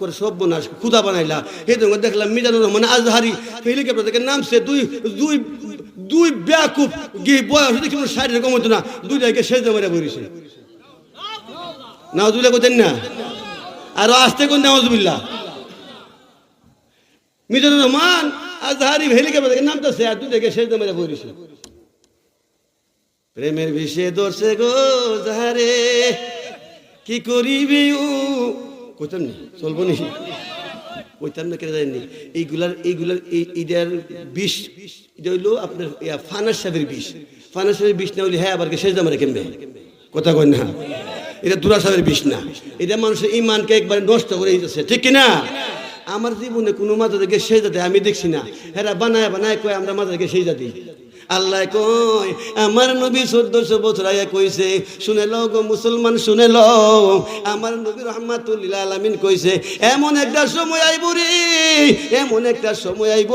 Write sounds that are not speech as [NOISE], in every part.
করে সব বোনাস খুদা বানাইলা। এই তোমাকে দেখলাম মিজানুর রহমান আজহারি হেলিকপ্টার থেকে নামছে দুই দুই দুই ব্যাকুপ গিয়ে বয়স দেখি কোনো এরকম হতো না। দুইটাকে শেষ মেরে বলেছে নাওজুবিল্লাহ করতেন না? আর আসতে কোন নাওজুবিল্লাহ। মিজানুর রহমান আজহারি হেলিকপ্টার থেকে নামতেছে আর দুইটাকে শেষ মেরে বলেছে প্রেমের বিষে দর্শে গো যাহারে কি করিবি ও কইতাম নি? চলবো নি? কইতাম না, কেন জানেননি এইগুলার এইগুলার, এই বিষ, এটা হইল আপনার ফানাস সাহেবের বিষ। ফানাস সাহেবের বিষ না হইলে হ্যাঁ আবার শেষ দামারে কেমবে কথা কই না। এটা দুরা সাহেবের বিষ না। এটা মানুষের ইমানকে একবারে নষ্ট করে দিতেছে, ঠিক কি না আমার জীবনে কোনো মাথা থেকে সেই জাতি আমি দেখছি না। হেরা বানায় বানায় কয়, আমরা মাথা থেকে সেই জাতি আল্লাহ কয় আমার নবী চোদ্দশো বছর আগে কইছে শুনে লও গো মুসলমান শুনে লও। আমার নবী রহমাতুল্লিল আলামিন কইছে এমন একটা সময় আইব রে এমন একটা সময় আইব।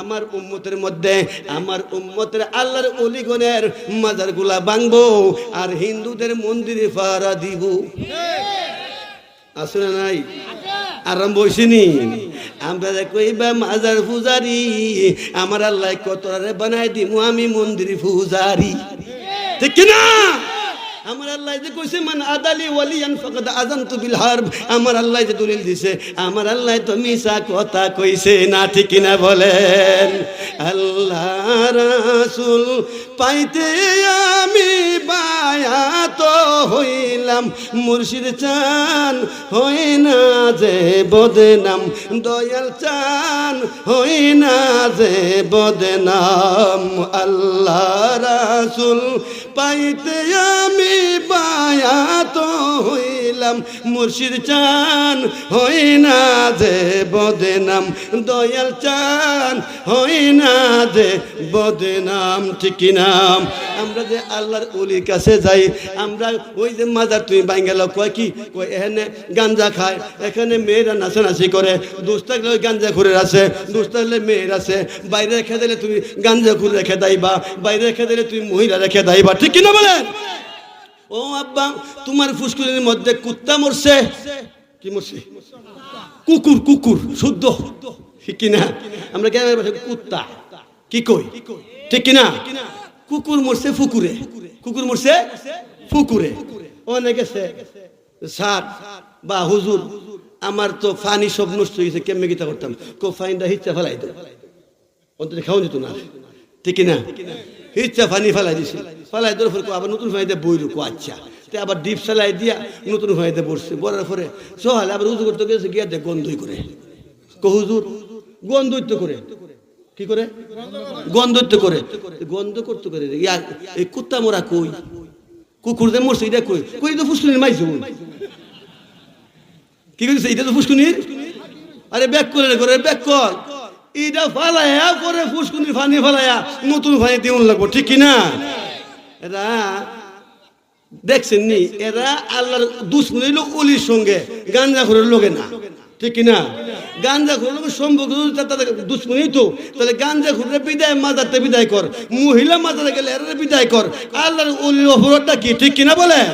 আমার উম্মতের মধ্যে আমার উম্মতের আল্লাহর অলিগণের মাজার মাজারগুলা ভাঙবো আর হিন্দুদের মন্দিরে পাহারা দিব। আসলে নাই? আরম্ভ হয়েছিনি আমরা কইবা মাজার পূজারি আমার আল্লাহ কতরারে বানাই দিমু? আমি মন্দির পূজারি। ঠিক কিনা? আমার আল্লাহ যে কইছে, মান আদালি ওয়ালিয়ান ফাকাদ আযানতু বিল হারব। আমার আল্লাহ যে দলিল দিছে, আমার আল্লাহ তো মিছা কথা কইছে না, ঠিক কিনা বলেন। আল্লাহ রাসূল, পাইতে আমি বায়াত হইলাম, মুর্শিদ চান হই না যে বদনাম, দয়াল চান হই না যে বদনাম। আল্লাহ রাসূল পাইতে আমি বায়াত হইলাম মুর্শিদ চান হই না যে বদনাম, দয়াল চান হই না যে বদনাম, ঠিক নাম আমরা যে আল্লাহর অলির কাছে যাই, আমরা ওই যে মাজার তুমি বাঙ্গাল কয় কি? কয়, এখানে গাঞ্জা খায়, এখানে মেয়েরা নাচানাচি করে, দুষ গাঞ্জা ঘুরে আছে, দুষ মেয়ের আছে, বাইরে রেখে দিলে তুমি গাঞ্জা ঘুরে রেখে দাইবা, বাইরে রেখে দিলে তুমি মহিলা রেখে দাইবা, ঠিক কিনা বলেন? ও আব্বা, তোমার ফুসকুলির মধ্যে কুত্তা মরছে। কি মরছে? কুকুর কুকুর, শুদ্ধ। ঠিক কিনা? আমরা কেন কুত্তা? কি কই? ঠিক কিনা? কুকুর মরছে ফুকুরে। কুকুর মরছে ফুকুরে। অনেক স্যার বা হুজুর, আমার তো ফানি সব নষ্ট হয়ে গেছে, কেমনে গীতা করতাম? কো, ফাইনটা হিচ্ছা ফেলাই দে। অন্তত খাওয়া যেত না। ঠিক না হিচ্ছা ফানি ফেলাই দিছে। ফেলাই দেওয়ার পরে আবার নতুন ফাইতে বই কো আচ্ছা। তে আবার ডিপ সেলাই দিয়া নতুন ফাইতে বসছে বলার পরে সহালে আবার উজু করতে গেছে, গিয়া দেখ গন্ধই করে। কো হুজুর করে। কি করে? গন্ধত্ব করে। গন্ধ করতে করে ইয়া এই কুত্তা মোরা কই? কুকুর দে মরছে, এটা কই? কই তো ফুসকুনির মাইছ কি কইছে, এটা তো ফুসকুনির? আরে ব্যাক করে করে ব্যাক কর। এটা ফালায়া পরে ফুসকুনির ফানি ফালায়া নতুন ফানি দিউন লাগবো, ঠিক কি না এরা দেখছেন নি এরা আল্লাহর দুশ্মন হইল অলির সঙ্গে গাঞ্জা করে লোকে না। ঠিক কি না? গাঞ্জা খুঁড়ে সম্পর্ক তাদের দুশ্মনী তো, তাহলে গাঞ্জা খুঁড়ে বিদায় মাজারটা বিদায় কর। মহিলা মাজারে গেলে এরা বিদায় কর। আল্লাহর অলির অপরাধটা কি, ঠিক কিনা বলেন?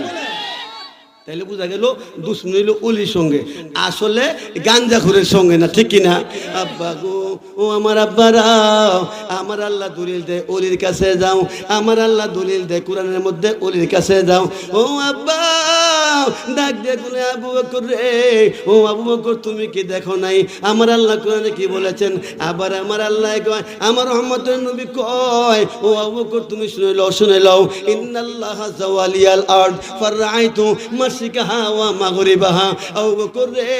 তাইলে বোঝা গেল দুশ্মন হইল অলির সঙ্গে। আসলে গাঞ্জা খুরের সঙ্গে না, ঠিক কিনা আব্বা গো। ও আমার আব্বারা, আমার আল্লাহ দলিল দেয় অলির কাছে যাও। আমার আল্লাহ দলিল দেয় কোরআনের মধ্যে অলির কাছে যাও। ও আব্বা, ডাক দিয়ে আবু বকর রে, ও আবু বকর, তুমি কি দেখো নাই? আমার আল্লাহ কোরআনে কি বলেছেন? আবার আমার আল্লাহ কয়, আমার রহমতের নবী কয়, ও আবু তুমি শুনে লও শুনে লও। ইন্নাল্লাহ জাওয়ালিয়াল আরদ ফারাইতু মাসিকাহা ওয়া মাগরিবাহা। আবু বকর রে,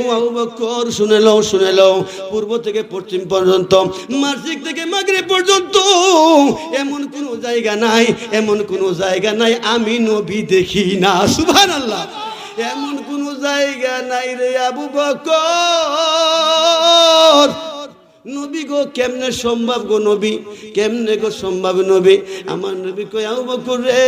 ও আবু বকর, শুনে লও শুনে লও। পূর্ব থেকে পশ্চিম পর্যন্ত মাসিক থেকে মাগরে পর্যন্ত। এমন কোনো জায়গা নাই, এমন কোনো জায়গা নাই, আমি নবী দেখি না সুভান আল্লাহ এমন কোনো জায়গা নাই রে আবু বকর। নবী গো, কেমনে সম্ভব গো নবী? কেমনে গো সম্ভব নবী? আমার নবী কই বকর রে,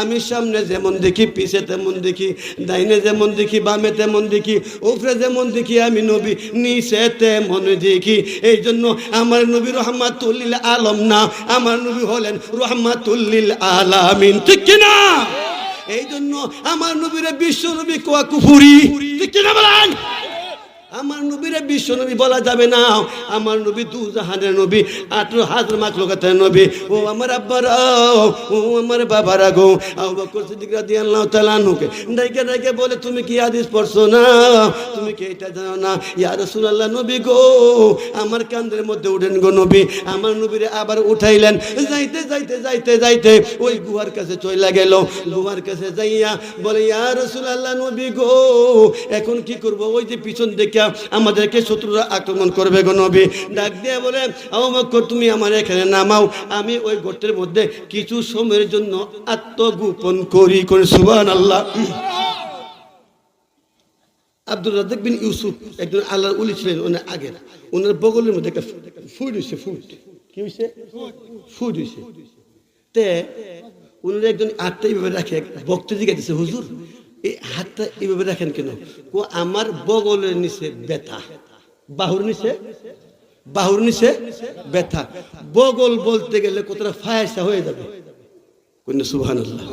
আমি সামনে যেমন দেখি, পিছে তেমন দেখি, ডাইনে যেমন দেখি, বামে তেমন দেখি, উপরে যেমন দেখি, আমি নবী, নিচে তেমন দেখি। এই জন্য আমার নবী রহমাতুল্লিল আলম না, আমার নবী হলেন রহমাতুল্লিল আলামিন। ঠিক কিনা? এই জন্য আমার নবীরে বিশ্ব নবী কোয়া কুফুরি। ঠিক কিনা বলেন? আমার নবীরে বিশ্ব নবী বলা যাবে না। আমার নবী দু জাহানের নবী, আঠারো হাজার মাক লোকাতের নবী। ও আমার আব্বারা, ও আমার বাবারা গো। আবু সিদ্দিক রাদিয়াল্লাহু তাআলা নুকে ডাইকে ডাইকে বলে, তুমি কি হাদিস পড়ছো না? তুমি কি এটা জানো না? ইয়া রাসূলুল্লাহ, নবী গো, আমার কান্দের মধ্যে উঠেন গো নবী। আমার নবীরে আবার উঠাইলেন। যাইতে যাইতে যাইতে যাইতে ওই গুহার কাছে চইলা গেল। গুহার কাছে যাইয়া বলে, ইয়া রাসূলুল্লাহ, নবী গো, এখন কি করব? ওই যে পিছন থেকে আমাদেরকে শত্রুরা আক্রমণ করবে গো নবী। ডাক দিয়ে বলে বকর তুমি আমার এখানে নামাও। আমি ওই গর্তের মধ্যে কিছু সময়ের জন্য আত্মগোপন করি করে। সুবহান আল্লাহ আব্দুল রাজাক বিন ইউসুফ একজন আল্লাহর উলি ছিলেন, ওনার আগের। ওনার বগলের মধ্যে একটা ফুট হয়েছে ফুট কি হয়েছে ফুট হয়েছে তে, উনি একজন এইভাবে রাখে, এক বক্ত হুজুর এই হাতটা এইভাবে রাখেন কেন? ও আমার বগলের নিচে ব্যথা। বাহুর নিচে? বাহুর নিচে ব্যথা। বগল বলতে গেলে কতটা ফায়সা হয়ে যাবে? কোন আল্লাহ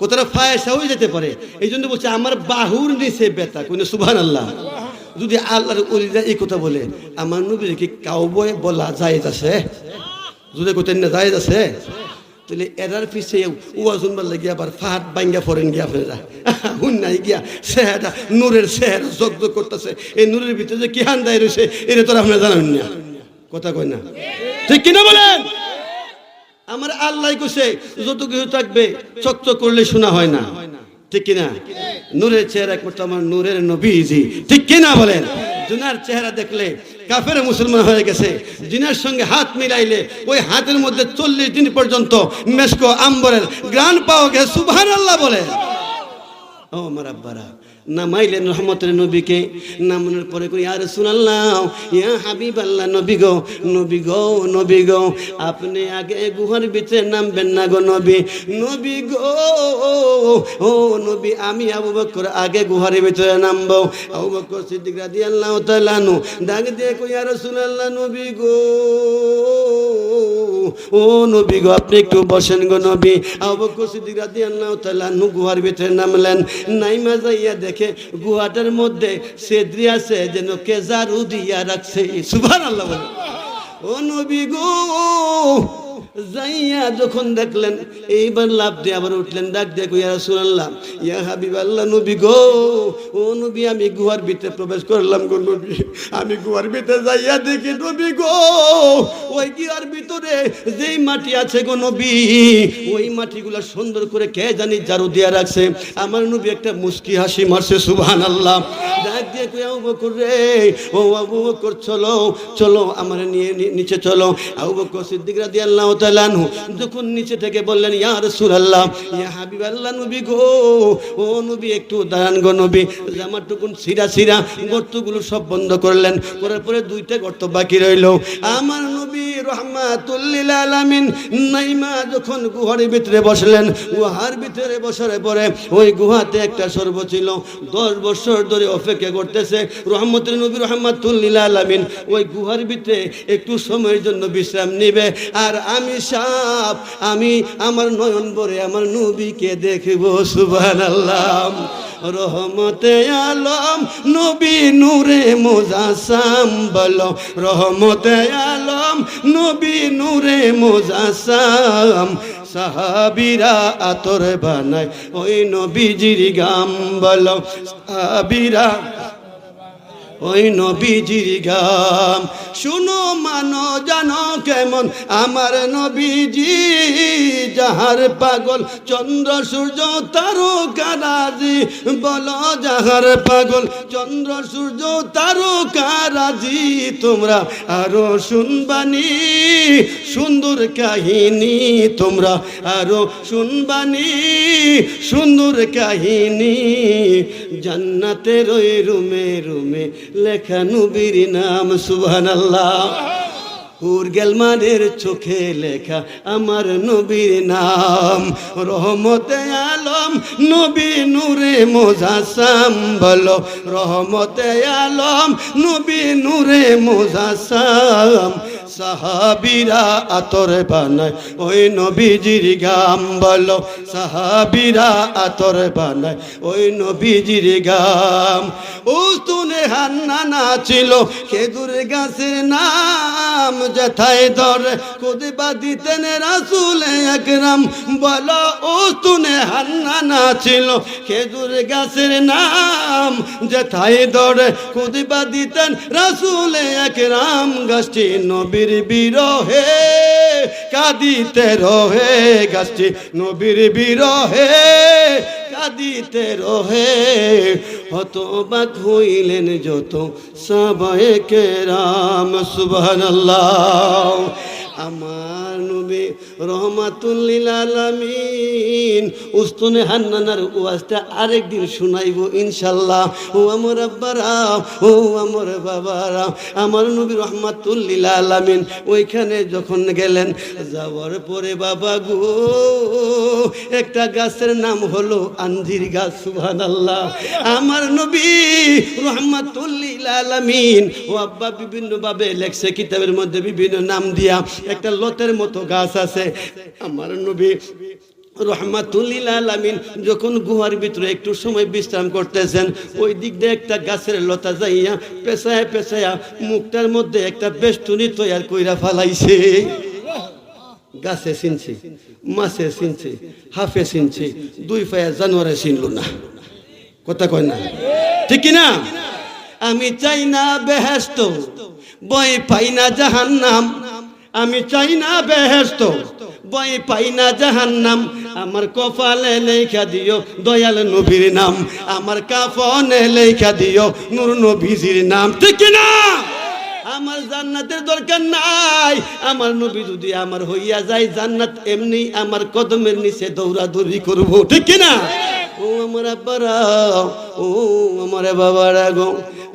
কতটা ফায়সা হয়ে যেতে পারে? এই জন্য বলছে, আমার বাহুর নিচে ব্যথা। কোন সুবহান আল্লাহ যদি আল্লাহর উলিরা এই কথা বলে, আমার কি কাউবয় বলা যায় আছে? যদি কোথায় না যায় আছে। তাহলে এরার পিছে ওয়াজন বললে গিয়া আবার ফাহাদ বাঙ্গা ফরেন গিয়া আপনারা [LAUGHS] হুন নাই গিয়া সেহাটা নূরের সেহের জগ জগ করতেছে। এই নূরের ভিতরে যে কি হান দায় রয়েছে এটা তো আপনারা জানেন না। কথা কয় না। ঠিক কিনা বলেন? আমার আল্লাহ কুসে যত কিছু থাকবে, চকচক করলে শোনা হয় না। ঠিক কিনা? নূরের চেহারা একমাত্র আমার নূরের নবীজি। ঠিক কিনা বলেন? জুনার চেহারা দেখলে কাফের মুসলমান হয়ে গেছে। জিনার সঙ্গে হাত মিলাইলে ওই হাতের মধ্যে চল্লিশ দিন পর্যন্ত মেসকো আম্বরের গ্রান পাওয়া গেছে। সুবাহ আল্লাহ বলে। ও আমার আব্বারা নামাইলেন রহমতের নবীকে নামানোর পরে করি আর শুনাল্লাহ ইয়া হাবিব আল্লাহ নবী গো নবী গো নবী গো, আপনি আগে গুহার ভিতরে নামবেন না গো নবী নবী গো, ও নবী, আমি আবু বকর আগে গুহার ভিতরে নামবো। আবু বকর সিদ্দিক রাদিয়াল্লাহু তাআলা নু ডাক দিয়ে কই আর শুনাল্লাহ নবী গো ও নবী গো, আপনি একটু বসেন গো নবী। আবু বকর সিদ্দিক রাদিয়াল্লাহু তাআলা নু গুহার ভিতরে নামলেন। নাইমা যাইয়া দেখে গুহাটার মধ্যে সেদ্রি আছে, যেন কেজার দিয়া রাখছে। সুবহানাল্লাহ বলে। ও নবী গো যাইয়া যখন দেখলেন, এইবার লাভ দিয়ে আবার উঠলেন, ডাক দিয়ে ইয়া রাসূলুল্লাহ, ইয়া হাবিব আল্লাহ নবী গো, ও নবী, আমি গুহার ভিতরে প্রবেশ করলাম গো নবী, আমি গুহার ভিতরে যাইয়া দেখি নবী গো, ওই গুহার ভিতরে যেই মাটি আছে গো নবী, ওই মাটিগুলো সুন্দর করে কে জানি জারু দিয়া রাখছে, আমার নবী একটা মুস্কি হাসি মারছে, সুবহানাল্লাহ, ডাক দিয়ে কই আবু বকর রে, ও আবু বকর, চলো চলো, আমার নিয়ে নিচে চলো, আবু বকর সিদ্দিক রাদিয়াল্লাহু তাআলা আনহু, যখন নিচে থেকে বললেন, ইয়া রাসূলুল্লাহ, ইয়া হাবিবাল্লাহ নবী গো, ও নবী একটু দাঁড়ান গো নবী। জামার টুকুন সিরা সিরা গর্তগুলো সব বন্ধ করলেন। করার পরে দুইটা গর্ত বাকি রইল। আমার নবী রহমাতুল্লিল আলামিন নাইমা যখন গুহার ভিতরে বসলেন, গুহার ভিতরে বসার পরে ওই গুহাতে একটা সর্ব ছিল। দশ বছর ধরে অপেক্ষা করতেছে রহমতুল নবী রহমাতুল্লিল আলামিন। ওই গুহার ভিতরে একটু সময়ের জন্য বিশ্রাম নিবে। আর আমি সাপ আমি আমার নয়ন ভরে আমার নবীকে দেখব, সুবহানাল্লাহ। রহমতে আলম, নবী নূরে মোজাসাম বলো। রহমতে আলম, নবী নূরে মোজাসাম। সাহাবিরা আতর বানায়, ওই নবীজির গাম বলো। সাহাবিরা ওই নবীজির গাম। শুনো মানো জানো কেমন আমার নবীজি, যাহার পাগল চন্দ্র, সূর্য, তারকারাজি। বলো যাহার পাগল চন্দ্র, সূর্য, তারকারাজি, তোমরা আরও শুনবানি, সুন্দর কাহিনী, তোমরা আরও শুনবানি, সুন্দর কাহিনী। জান্নাতের ওই রুমে রুমে লেখা নবীর নাম, সুবহানাল্লাহ। উর্গেলমানের চোখে লেখা আমার নবীর নাম। রহমতে আলম, নবী নূরে মোজাসাম বলো। রহমতে আলম, নবী নূরে মোজাসাম। সাহাবিরা আতর বানায়, ওই নবীজির গাম বলো। সাহাবিরা আতর বানায়, ওই নবীজির গাম। উস্তুনে হান্না নাছিল খেজুর গাছের নাম যথায় ধরে। খুদবা দিতেন রাসুল একরাম, বলো উস্তুনে হান্না নাছিল খেজুর গাছের নাম যথায় ধরে। খুদবা দিতেন রাসুল একরাম, গাছটি নবীর বিরহে, কাঁদিতে রহে গাছটি। নবীর বিরহে, কাঁদিতে রহে। হতবাক হইলেন যত সবাই কেরাম, সুবহানাল্লাহ। আমার নবী রহমাতুল্লিল আলামিন। উস্তুনে হান্নানার ওয়াজটা আরেকদিন শুনাইব ইনশাল্লাহ ও আমার আব্বারা, ও আমার বাবারা, আমার নবী রহমাতুল্লিল আলামিন ওইখানে যখন গেলেন, যাওয়ার পরে বাবা গো, একটা গাছের নাম হলো আন্ধির গাছ সুহান আল্লাহ আমার নবী রহমাতুল্লিল আলামিন, ও আব্বা বিভিন্নভাবে লেখছে কিতাবের মধ্যে বিভিন্ন নাম দিয়া। একটা লতের মতো গাছ আছে। আমার নবী রহমাতুল্লিল যখন গুহার ভিতরে একটু সময় বিশ্রাম করতেছেন, ওই দিক দিয়ে একটা গাছের লতা যাইয়া পেশায় পেশায়া মুখটার মধ্যে একটা বেষ্টনী তৈয়ার কইরা ফালাইছে। গাছে চিনছে, মাছে চিনছে, হাফে চিনছে, দুই পায়া জানোয়ারে চিনল না। কথা কয় না? ঠিক না আমি চাই না বেহেস্ত বই পাই না জাহান্নাম। আমি চাই না বেহেস্ত বই পাই না জাহান্নাম। আমার কপালে লেখা দিও দয়াল নবীর নাম, আমার কাফনে লেখা দিও নূর নবীজির নাম। ঠিক না আমার জান্নাতের দরকার নাই। আমার নবী যদি আমার হইয়া যায়, জান্নাত এমনি আমার কদমের নিচে দৌড়াদৌড়ি করব। ঠিক না ও আমার আব্বারা, ও আমার বাবারা গো,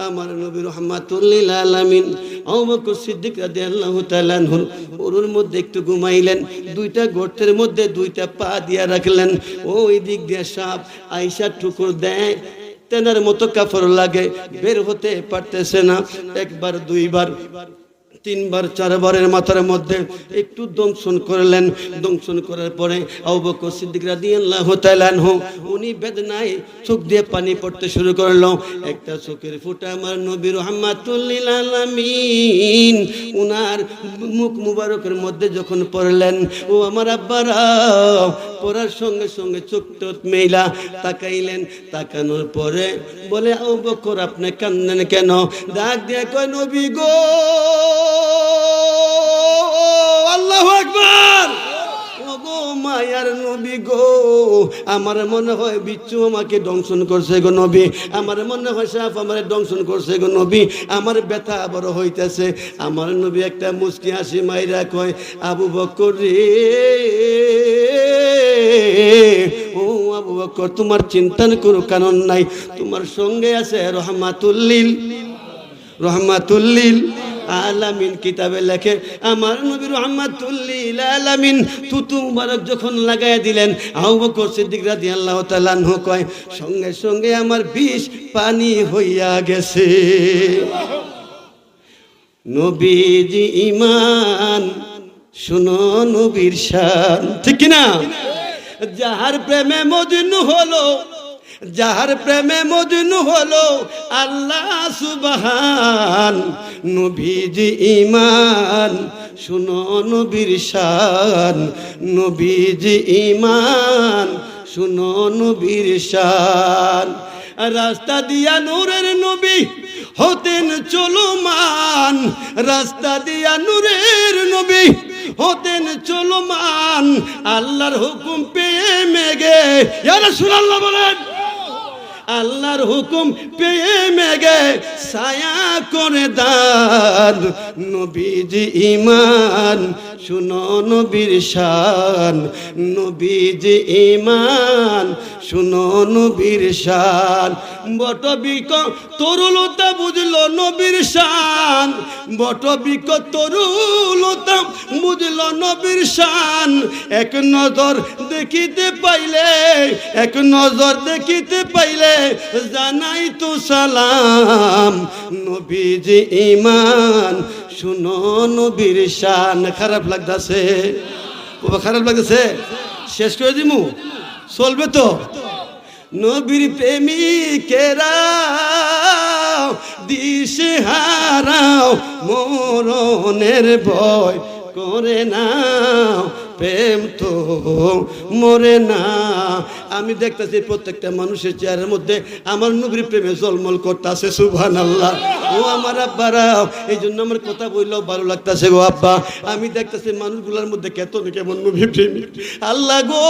আমার নবী রহমাতুল্লিল আলামিন, আবুবকর সিদ্দিক রাদিয়াল্লাহু তাআলা আনহুর ওর মধ্যে একটু ঘুমাইলেন, দুইটা গর্তের মধ্যে দুইটা পা দিয়া রাখলেন। ওই দিক দিয়ে সাপ আইসা ঠুকুর দেয়, তেনার মতো কাপড় লাগে, বের হতে পারতেছে না, একবার, দুইবার। তিনবার, চারবারের মাথার মধ্যে একটু দংশন করলেন। দংশন করার পরে আবুবকর সিদ্দিক রাদিয়াল্লাহু তাআলা আনহু, উনি বেদনায় চোখ দিয়ে পানি পড়তে শুরু করল। একটা চোখের ফুটা আমার নবী রহমাতুল্লিল আলামিন, উনার মুখ মুবারকের মধ্যে যখন পড়লেন, ও আমার আব্বারা পড়ার সঙ্গে সঙ্গে চোখ টোট মেইলা তাকাইলেন, তাকানোর পরে বলে, আবু বকর, আপনি কান্দেন কেন? ডাক দিয়ে কয়, নবী গো! আল্লাহ আকবার! ওগো মায়ার নবী গো, আমার মনে হয় বিচ্ছু আমাকে দংশন করছে গো নবী। আমার মনে হয় সাপ আমার দংশন করছে গো নবী। আমার ব্যথা বড় হইতেছে। আমার নবী একটা মুস্কি হাসি মাইরা কয়, আবু বকর রে ও আবু তোমার চিন্তান করো কারণ নাই। তোমার সঙ্গে আছে রহমাতুল্লিল। রহমাতুল্লিল আলামিন কিতাবে লেখে, আমার নবী রহমাতুল্লিল আলামিন তুতু মুবারক যখন লাগাই দিলেন। আবু বকর সিদ্দিক রাদিয়াল্লাহু তাআলা আনহু কয়, সঙ্গে সঙ্গে আমার বিষ পানি হইয়া গেছে। নবীজি ইমান শুনো নবীর শান। ঠিক কি না যাহার প্রেমে মজনু হলো, যাহার প্রেমে মজনু হলো, আল্লাহ সুবহান নবীজি ইমান শুনো নবীর শান, নবীজি ইমান শুনো নবীর শান। রাস্তা দিয়া নূরের নবী হতেন চলমান, রাস্তা দিয়া নূরের নবী হতেন চলমান। আল্লাহর হুকুম পেয়ে মেগে। ইয়ারা সুরাল্লাহ বলেন। আল্লাহর হুকুম পেয়ে মেগে। ছায়া করে দান। নবীজি ইমান শুনো নবীর শান, নবীজি ইমান শুনো নবীর শান, বটবিক তরুলতা বুঝলো নবীর শান। বটবিক তরুলতা বুঝলো নবীর শান। এক নজর দেখিতে পাইলে, এক নজর দেখিতে পাইলে জানাই তো সালাম। নবীজি ইমান শুনো নবীর শান, খারাপ লাগতেছে। খারাপ লাগতেছে? শেষ করে দিমু? চলবে তো? নবীর প্রেমিকেরা দিশে হারাও মরণের ভয় করে না প্রেম তো মরে না। আমি দেখতেছি প্রত্যেকটা মানুষের চেহারের মধ্যে আমার নবীর প্রেমে জলমল করতেছে সুভান আল্লাহ ও আমার আব্বারা এই জন্য আমার কথা বললেও ভালো লাগতেছে গো আব্বা। আমি দেখতেছি মানুষগুলোর মধ্যে কেত কেমন নবী প্রেমী। আল্লাহ গো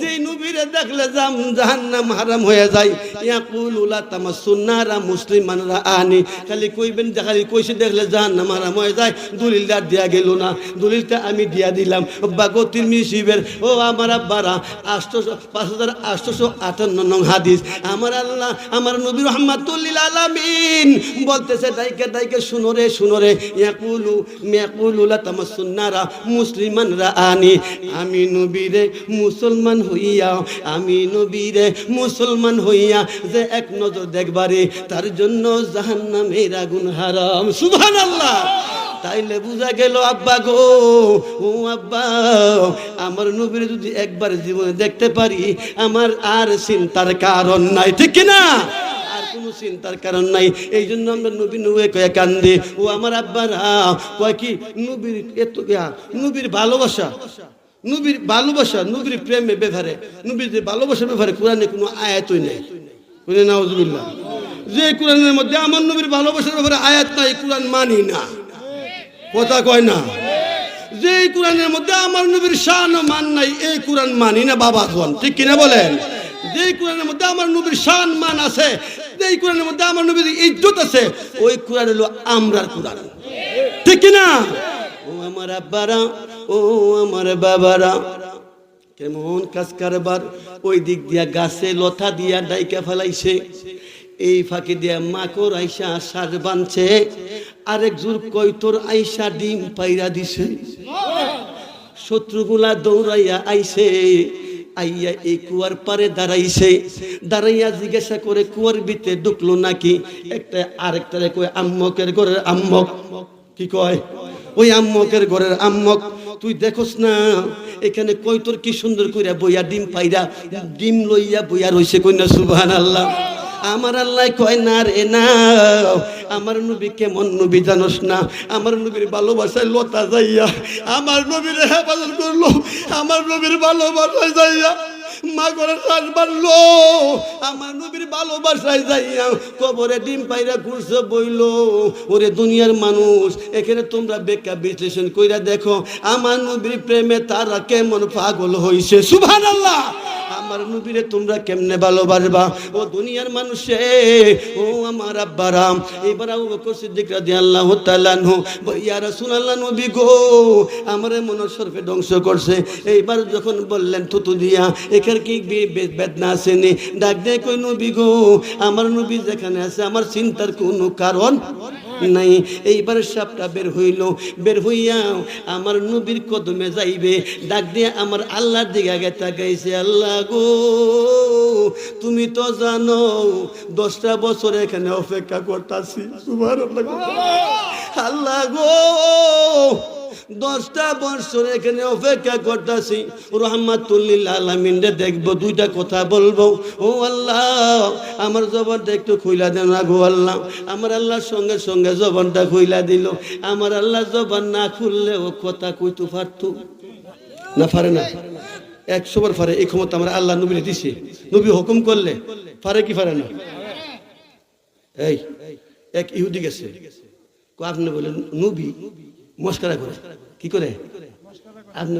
যে নবীরে দেখলে জাম জাহান্নাম হারাম হয়ে যায়। ইয়াকুল উলা তামাসুন্নারা মুসলিমানরা আনি খালি কইবেন খালি কইসে দেখলে জাহান্নাম হারাম হয়ে যায়। দলিলটা দিয়া গেল না। দলিলটা আমি দিয়া দিলাম। বাগতির মিশিবের ও আমার আব্বারা, আষ্টশো পাঁচ হাজার আষ্টশো আটান্ন নং হাদিস। আমার আল্লাহ, আমার নবী রহমাতুল্লিল আলামিন বলতেছে দাইকে দাইকে শুনো রে শুনো রে, ইয়াকুলু মিয়াকুলুলা তামাসুন্নারা মুসলিমানরা আনি। আমি নবীরে মুসলমান হইয়া, আমি নবীরে মুসলমান হইয়া যে এক নজর দেখবারে, তার জন্য জাহান্নামের আগুন হারাম। সুবহানাল্লাহ! তাইলে বুঝা গেল, আব্বা গো। ও আব্বা, আমার নবীর যদি একবার জীবনে দেখতে পারি, আমার আর চিন্তার কারণ নাই, ঠিক না কোনো চিন্তার কারণ নাই। এই জন্য আমরা নবী নুয়ে কয়ে কান্দে, ও আমার আব্বারা, কয় কি, নবীর এত নবীর ভালোবাসা নবীর ভালোবাসা, নবীর প্রেমে ব্যাপারে নবীর যে ভালোবাসার ব্যাপারে কোরআনে কোনো আয়াতই নেই। নাউজুবিল্লাহ। যে কোরআনের মধ্যে আমার নবীর ভালোবাসার ব্যাপারে আয়াত নাই, কোরআন মানি না। কথা কয় না? যে এই কোরআনের মধ্যে আমার নবীর শান ও মান নাই, এই কোরআন মানি না বাবা জন ঠিক কিনা বলেন? যে কোরআনের মধ্যে আমার নবীর শান, মান আছে যে কোরআনের মধ্যে আমার নবীর ইজ্জত আছে, ওই কোরআন হলো আমরার কোরআন। ঠিক কিনা? ও আমার আব্বারা, ও আমার বাবারা, কেমন কাজ কারবার, ওই দিক দিয়া গাছে লতা দিয়া ডাইকা ফেলাইছে। এই ফাঁকি দিয়া মাকড় আইসা সার বানছে আরেক জোর কই তোর আইসা ডিম পাইরা দিছে। শত্রুগুলা দৌড়াইয়া আইছে। আইয়া এই কুয়ার পারে দাঁড়াইছে। দাঁড়াইয়া জিজ্ঞাসা করে, কুয়ার ভিতরে ঢুকলো নাকি? একটা আরেকটারে কয়, আম্মকের ঘরের আম্মক। কি কয়? ওই আম্মকের ঘরের আম্মক। তুই দেখোস না, এখানে কই তোর কি সুন্দর কইরা বইয়া ডিম পাইরা, ডিম লইয়া বইয়া রইছে কইনা সুবহান আল্লাহ আমার আল্লাহ কয়, না রে না আমার নবী কেমন নবী জানোস না? আমার নবীর ভালোবাসায় লতা যাইয়া, আমার নবীর হেফাজত করল, আমার নবীর ভালোবাসায় যাইয়া মা করে আমার নবীর যাইয়া ডিম পাইরা ঘুরছে, বইল, ওরে দুনিয়ার মানুষ, এখানে তোমরা কইরা দেখো, আমার নবীর প্রেমে তারা কেমন পাগল হইছে? সুবহানাল্লাহ। আমার নবীরে তোমরা কেমনে ভালোবাসবা? ও দুনিয়ার মানুষে, ও আমার আব্বারাম এবার আবু বকর সিদ্দিক রাদিয়াল্লাহু তাআলা আনহু ইয়া রাসূলুল্লাহ নবী গো, আমার মন সরফে ধ্বংস করছে। এইবার যখন বললেন, থুতু দিয়া, এখানে কি বেদনা আসেনি ডাক দিয়ে, কই নবী গো, আমার নবী যেখানে আছে, আমার চিন্তার কোনো কারণ নাই। এইবার সাপটা বের হইল। বের হইয়া আমার নবীর কদমে যাইবে। ডাক দিয়ে আমার আল্লাহর দিকে আগে তাকাইছে আল্লাহ গো তুমি তো জানো দশটা বছর এখানে অপেক্ষা করতেছি। আল্লাহ গো দশটা বছর এখানে অপেক্ষা করতেছি। রহমাতুল্লিল আলমিনরে দেখব, দুইটা কথা বলব। ও আল্লাহ, আমার জবানটা একটু খুইলা দেন না গো আল্লাহ। আমার আল্লাহর সঙ্গে সঙ্গে জবানটা খুইলা দিল। আমার আল্লাহ জবান না খুললে ও কথা কইতে পারতো। না পারে না? একশো বার পারে, এই ক্ষমতা আমরা আল্লাহ নবীরে দিছে। নবী হুকুম করলে, পারে কি পারে না? এই, এক ইহুদি গেছে। আপনি বলেন, নবী? মস্কারা করে। কি করে? আপনি